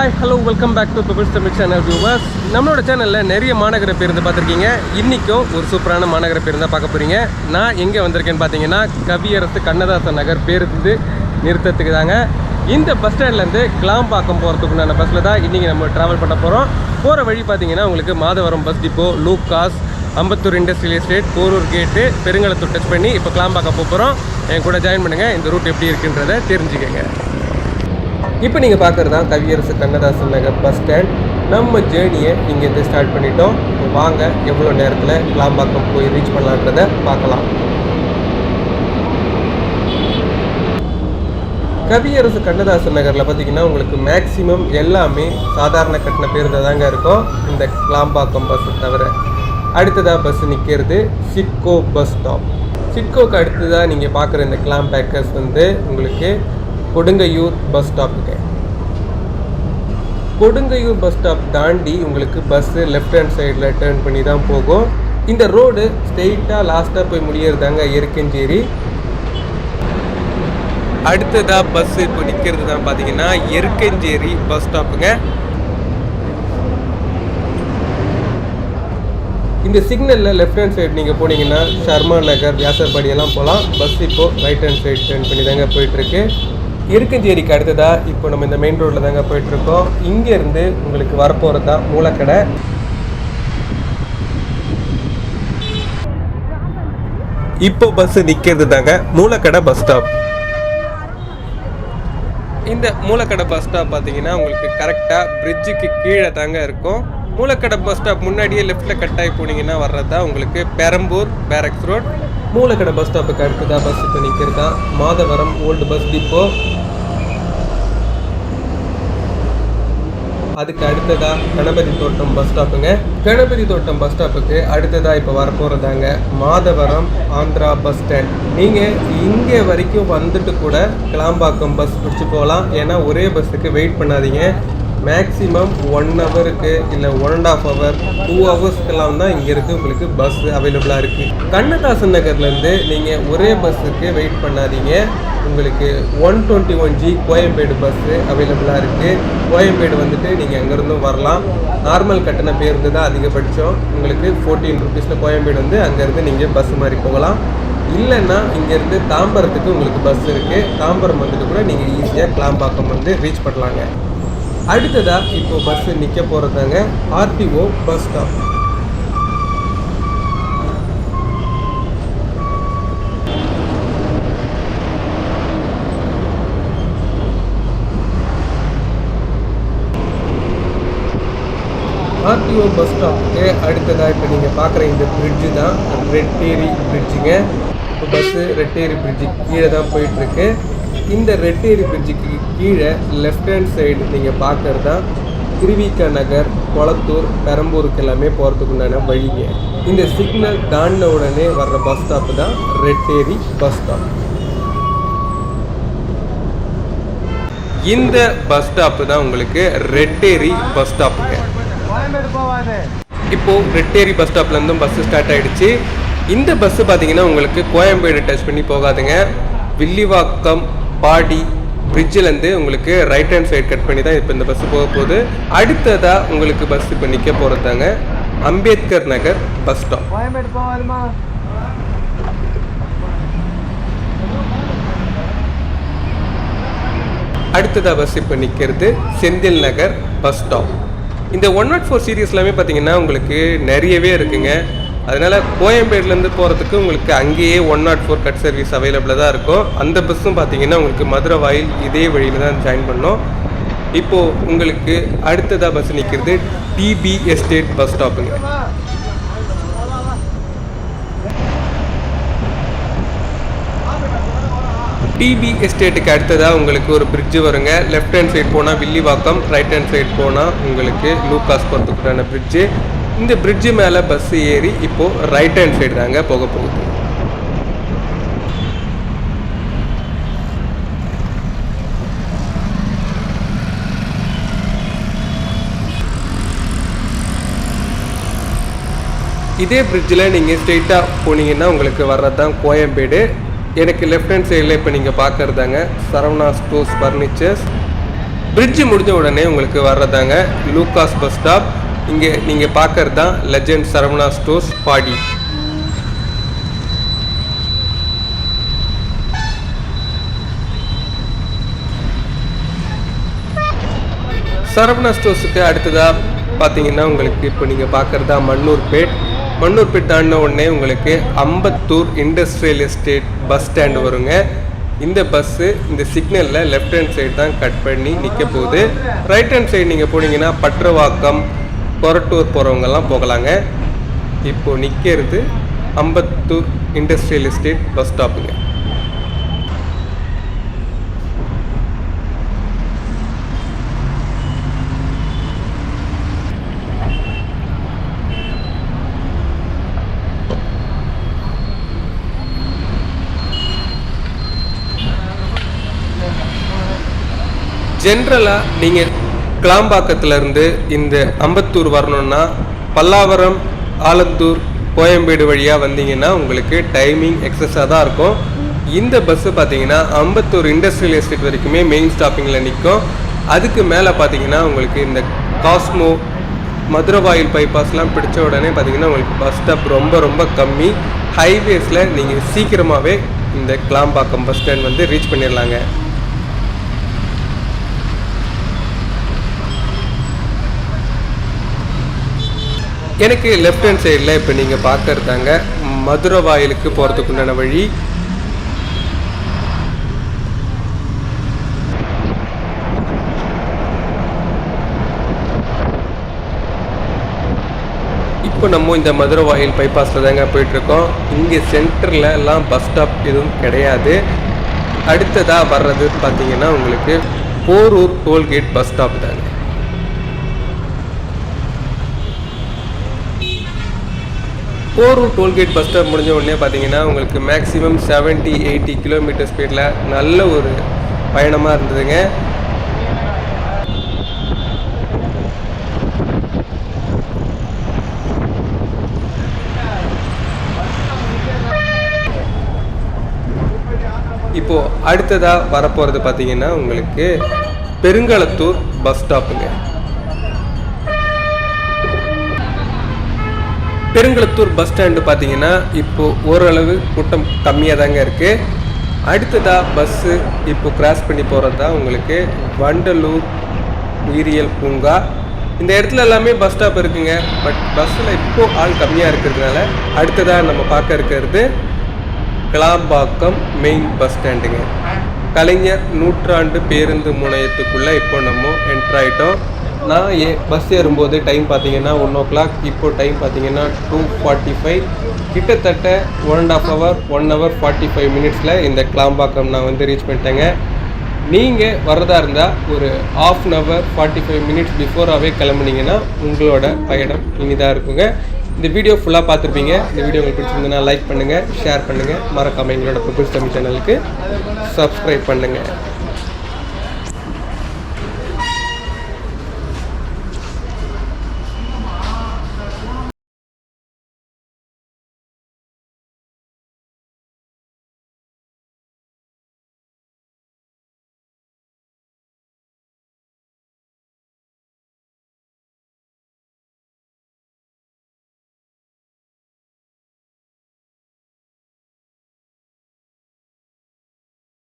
Hi hello welcome back to peoples Tamil channel viewers நம்மளோட சேனலில் நிறைய மாநகர பேருந்து பார்த்துருக்கீங்க. இன்றைக்கும் ஒரு சூப்பரான மாநகர பேருந்தாக பார்க்க போகிறீங்க நான் எங்கே வந்திருக்கேன்னு பார்த்தீங்கன்னா கவியரசு கண்ணதாசன் நகர் பேருந்து நிறுத்தத்துக்கு தாங்க. இந்த பஸ் ஸ்டாண்ட்லேருந்து கிளாம்பாக்கம் போகிறதுக்குண்டான பஸ்ஸில் தான் இன்றைக்கி நம்ம ட்ராவல் பண்ண போகிறோம் போகிற வழி பார்த்தீங்கன்னா உங்களுக்கு Madhavaram bus depot Lucas Ambattur industrial estate Porur gate Perungalathur touch பண்ணி இப்போ கிளாம்பாக்கம் போக போகிறோம் என் கூட ஜாயின் பண்ணுங்கள் இந்த ரூட் எப்படி இருக்குன்றதை தெரிஞ்சுக்கங்க. இப்போ நீங்கள் பார்க்குறது தான் கவியரசு கண்ணதாசன் நகர் பஸ் ஸ்டாண்ட் நம்ம ஜேர்னியை இங்கேருந்து ஸ்டார்ட் பண்ணிட்டோம். வாங்க எவ்வளோ நேரத்தில் கிளாம்பாக்கம் போய் ரீச் பண்ணலான்றதை பார்க்கலாம். கவியரசு கண்ணதாசன் நகரில் பார்த்தீங்கன்னா உங்களுக்கு மேக்ஸிமம் எல்லாமே சாதாரண கட்டின பேருந்து தாங்க இருக்கும். இந்த கிளாம்பாக்கம் பஸ்ஸை தவிர. அடுத்ததாக பஸ் நிற்கிறது சிட்கோ பஸ் ஸ்டாப் சிட்கோக்கு அடுத்ததாக நீங்கள் பார்க்குற இந்த கிளாம் பேக்கர்ஸ் வந்து உங்களுக்கு கொடுங்கையூர் பஸ் ஸ்டாப்புக்கு. கொடுங்கையூர் பஸ் ஸ்டாப் தாண்டி உங்களுக்கு பஸ்ஸு லெஃப்ட் ஹேண்ட் சைடில் டேர்ன் பண்ணி தான் போகும். இந்த ரோடு ஸ்ட்ரெயிட்டாக லாஸ்ட்டாக போய் முடியறதாங்க எருக்கஞ்சேரி அடுத்ததாக பஸ் இப்போ நிற்கிறது தான் பார்த்தீங்கன்னா எருக்கஞ்சேரி பஸ் ஸ்டாப்புங்க. இந்த சிக்னலில் லெஃப்ட் ஹேண்ட் சைடு நீங்கள் போனீங்கன்னா சர்மா நகர் வியாசர்பாடியெல்லாம் போகலாம் பஸ் இப்போது ரைட் ஹேண்ட் சைடு டர்ன் பண்ணி தாங்க போயிட்டுருக்கு இருக்கஞ்சேரிக்கு அடுத்ததாக இப்போ நம்ம இந்த மெயின் ரோட்டில் தாங்க போயிட்டுருக்கோம். இங்கேருந்து உங்களுக்கு வரப்போகிறது தான் மூலக்கடை. இப்போ பஸ்ஸு நிற்கிறது தாங்க மூலக்கடை பஸ் ஸ்டாப் இந்த மூலக்கடை பஸ் ஸ்டாப் பார்த்தீங்கன்னா உங்களுக்கு கரெக்டாக பிரிட்ஜுக்கு கீழே தாங்க இருக்கும். மூலக்கடை பஸ் ஸ்டாப் முன்னாடியே லெஃப்ட்டில் கட் ஆகி போனீங்கன்னா தான் உங்களுக்கு Perambur barracks road Moolakadai bus ஸ்டாப்புக்கு அடுத்ததா பஸ் இப்போ நிற்கிறதா மாதவரம் ஓல்டு பஸ் டிப்போ அதுக்கு அடுத்ததா கணபதி தோட்டம் பஸ் ஸ்டாப்புங்க கணபதி தோட்டம் பஸ் ஸ்டாப்புக்கு அடுத்ததா இப்போ வரப்போகிறதாங்க மாதவரம் ஆந்திரா பஸ் ஸ்டாண்ட் நீங்கள் இங்கே வரைக்கும் வந்துட்டு கூட கிளாம்பாக்கம் பஸ் பிடிச்சி போகலாம். ஏன்னா ஒரே பஸ்ஸுக்கு வெயிட் பண்ணாதீங்க. மேக்ஸிமம் ஒன் ஹவருக்கு இல்லை one and half hour two ஹவர்ஸ்க்கெல்லாம் தான் இங்கே இருக்குது உங்களுக்கு பஸ் அவைலபிளாக இருக்குது கண்ணதாசன் நகர்லேருந்து நீங்கள் ஒரே பஸ்ஸுக்கு வெயிட் பண்ணாதீங்க. உங்களுக்கு one twenty one G Koyambedu bus அவைலபிளாக இருக்குது கோயம்பேடு வந்துட்டு நீங்கள் அங்கேருந்தும் வரலாம். நார்மல் கட்டண பேருந்து தான் அதிகபட்சம். உங்களுக்கு ஃபோர்டீன் ருபீஸில் கோயம்பேடு வந்து அங்கேருந்து நீங்கள் பஸ் மாதிரி போகலாம். இல்லைன்னா இங்கேருந்து தாம்பரத்துக்கு உங்களுக்கு பஸ் இருக்குது தாம்பரம் வந்துட்டு கூட நீங்கள் ஈஸியாக கிளாம்பாக்கம் வந்து ரீச் பண்ணலாங்க. அடுத்ததாக இப்போ பஸ் நிற்க போகிறதாங்க RTO bus stop RTO bus ஸ்டாப்புக்கு அடுத்ததாக இப்போ நீங்கள் பார்க்குற இந்த பிரிட்ஜு தான் ரெட்டேரி பிரிட்ஜுங்க இப்போ பஸ்ஸு ரெட்டேரி பிரிட்ஜு கீழே தான் போயிட்டுருக்கு. இந்த ரெட்டேரி பிரிட்ஜுக்கு கீழே லெஃப்ட் ஹேண்ட் சைடு நீங்கள் பார்க்குறது தான் திருவிக நகர் கொளத்தூர் பெரம்பூருக்கு எல்லாமே போகிறதுக்கு உண்டான வழிங்க. இந்த சிக்னல் தாண்டின உடனே வர்ற பஸ் ஸ்டாப்பு தான் ரெட்டேரி பஸ் ஸ்டாப் இந்த பஸ் ஸ்டாப்பு தான் உங்களுக்கு ரெட்டேரி பஸ் ஸ்டாப்புங்க இப்போ ரெட்டேரி பஸ் ஸ்டாப்ல இருந்தும் பஸ் ஸ்டார்ட் ஆயிடுச்சு. இந்த பஸ் பார்த்தீங்கன்னா உங்களுக்கு கோயம்பேடு டச் பண்ணி போகாதுங்க. வில்லிவாக்கம் பாடி பிரிட்ஜிலேருந்து உங்களுக்கு ரைட் ஹேண்ட் சைடு கட் பண்ணி தான் இப்போ இந்த பஸ் போக போகுது. அடுத்ததாக உங்களுக்கு பஸ் இப்போ நிற்க போகிறதாங்க அம்பேத்கர் நகர் பஸ் ஸ்டாப் அடுத்ததாக பஸ் இப்போ நிற்கிறது செந்தில் நகர் பஸ் ஸ்டாப் இந்த ஒன் நாட் ஃபோர் சீரீஸ் எல்லாமே பார்த்தீங்கன்னா உங்களுக்கு நிறையவே இருக்குங்க. அதனால் கோயம்பேடுலேருந்து போகிறதுக்கு உங்களுக்கு அங்கேயே one nought four cut service அவைலபிளாக தான் இருக்கும். அந்த பஸ்ஸும் பார்த்தீங்கன்னா உங்களுக்கு மதுரை வாயில் இதே வழியில் தான் ஜாயின் பண்ணோம் இப்போது உங்களுக்கு அடுத்ததாக பஸ் நிற்கிறது டிபி எஸ்டேட் பஸ் ஸ்டாப்புங்க டிபி எஸ்டேட்டுக்கு அடுத்ததாக உங்களுக்கு ஒரு பிரிட்ஜ் வருங்க. லெஃப்ட் ஹேண்ட் சைடு போனால் வில்லிவாக்கம் ரைட் ஹேண்ட் சைடு போனால் உங்களுக்கு லூகாஸ் போகிறதுக்குண்டான பிரிட்ஜு இந்த பிரிட்ஜு மேலே பஸ் ஏறி இப்போது ரைட் ஹேண்ட் சைடு தாங்க போக போகுது. இதே பிரிட்ஜில் நீங்கள் ஸ்ட்ரெயிட்டாக போனீங்கன்னா உங்களுக்கு வர்றது தான் கோயம்பேடு. எனக்கு லெஃப்ட் ஹேண்ட் சைடில் இப்போ நீங்கள் பார்க்குறதாங்க சரவணா ஸ்டோர்ஸ் ஃபர்னிச்சர்ஸ் பிரிட்ஜு முடிஞ்ச உடனே உங்களுக்கு வர்றதாங்க லூகாஸ் பஸ் ஸ்டாப் இங்கே நீங்கள் பார்க்கறது தான் லெஜண்ட் சரவணா ஸ்டோர்ஸ் பாடி. சரவணா ஸ்டோர்ஸுக்கு அடுத்ததாக பார்த்தீங்கன்னா உங்களுக்கு இப்போ நீங்கள் பார்க்குறதா மண்ணூர்பேட் மண்ணூர்பேட் தாண்டின உடனே உங்களுக்கு Ambattur industrial estate bus stand வருங்க. இந்த பஸ்ஸு இந்த சிக்னலில் லெஃப்ட் ஹேண்ட் சைடு தான் கட் பண்ணி நிற்க போகுது. ரைட் ஹேண்ட் சைடு நீங்கள் போனீங்கன்னா பற்றவாக்கம் கொரட்டூர் போகிறவங்கெல்லாம் போகலாங்க. இப்போது நிற்கிறது அம்பத்தூர் இண்டஸ்ட்ரியல் எஸ்டேட் பஸ் ஸ்டாப்புங்க. ஜென்ரலாக நீங்கள் கிளாம்பாக்கத்துலேருந்து இந்த அம்பத்தூர் வரணுன்னா பல்லாவரம் ஆலத்தூர் கோயம்பேடு வழியாக வந்தீங்கன்னா உங்களுக்கு டைமிங் எக்ஸஸாக தான் இருக்கும். இந்த பஸ்ஸு பார்த்தீங்கன்னா அம்பத்தூர் இண்டஸ்ட்ரியல் எஸ்டேட் வரைக்குமே மெயின் ஸ்டாப்பிங்கில் நிற்கும் அதுக்கு மேலே பார்த்தீங்கன்னா உங்களுக்கு இந்த காஸ்மோ மதுரவாயில் பைபாஸ்லாம் பிடிச்ச உடனே பார்த்தீங்கன்னா உங்களுக்கு பஸ் ஸ்டாப் ரொம்ப ரொம்ப கம்மி. ஹைவேஸில் நீங்கள் சீக்கிரமாகவே இந்த கிளாம்பாக்கம் பஸ் ஸ்டாண்ட் வந்து ரீச் பண்ணிடலாங்க எனக்கு லெஃப்ட் ஹேண்ட் சைடில் இப்போ நீங்கள் பார்க்கறதாங்க மதுரை வாயிலுக்கு போகிறதுக்குண்டான வழி. இப்போ நம்ம இந்த மதுரை வாயில் பைபாஸில் தாங்க போயிட்டுருக்கோம். இங்கே சென்டரில் எல்லாம் பஸ் ஸ்டாப் எதுவும் கிடையாது. அடுத்ததாக வர்றது பார்த்தீங்கன்னா உங்களுக்கு போரூர் டோல்கேட் பஸ் ஸ்டாப் தாங்க. போரூர் டோல்கேட் பஸ் ஸ்டாப் முடிஞ்ச உடனே பார்த்தீங்கன்னா உங்களுக்கு மேக்ஸிமம் 70 எயிட்டி கிலோமீட்டர் ஸ்பீடில் நல்ல ஒரு பயணமாக இருந்ததுங்க. இப்போது அடுத்ததாக வரப்போகிறது பார்த்தீங்கன்னா உங்களுக்கு பெருங்களத்தூர் பஸ் ஸ்டாப்புங்க பெருங்களத்தூர் பஸ் ஸ்டாண்டு பார்த்தீங்கன்னா இப்போது ஓரளவு கூட்டம் கம்மியாக தாங்க இருக்குது அடுத்ததாக பஸ்ஸு இப்போது கிராஸ் பண்ணி போகிறது தான் உங்களுக்கு வண்டலூர் உயிரியல் பூங்கா இந்த இடத்துல எல்லாமே பஸ் ஸ்டாப் இருக்குங்க. பட் பஸ்ஸில் இப்போ ஆள் கம்மியாக இருக்கிறதுனால அடுத்ததாக நம்ம பார்க்க இருக்கிறது கிளாம்பாக்கம் மெயின் பஸ் ஸ்டாண்டுங்க கலைஞர் நூற்றாண்டு பேருந்து முனையத்துக்குள்ளே இப்போ நம்ம என்ட்ராயிட்டோம் நான் ஏ பஸ் ஏறும்போது டைம் பார்த்தீங்கன்னா ஒன் ஓ கிளாக் இப்போது டைம் பார்த்தீங்கன்னா டூ ஃபார்ட்டி ஃபைவ் கிட்டத்தட்ட one and half hour one hour forty five மினிட்ஸில் இந்த கிளாம்பாக்கம் நான் வந்து ரீச் பண்ணிட்டேங்க. நீங்கள் வரதா இருந்தால் ஒரு half an hour forty five minutes பிஃபோராகவே கிளம்புனீங்கன்னா உங்களோட பயணம் இனிதாக இருக்குங்க. இந்த வீடியோ ஃபுல்லாக பார்த்துருப்பீங்க. இந்த வீடியோ உங்களுக்கு பிடிச்சிருந்ததுன்னா லைக் பண்ணுங்கள் ஷேர் பண்ணுங்கள் மறக்காமல் எங்களோட ப்ரொபோஸ் தமிழ் சேனலுக்கு சப்ஸ்கிரைப் பண்ணுங்கள்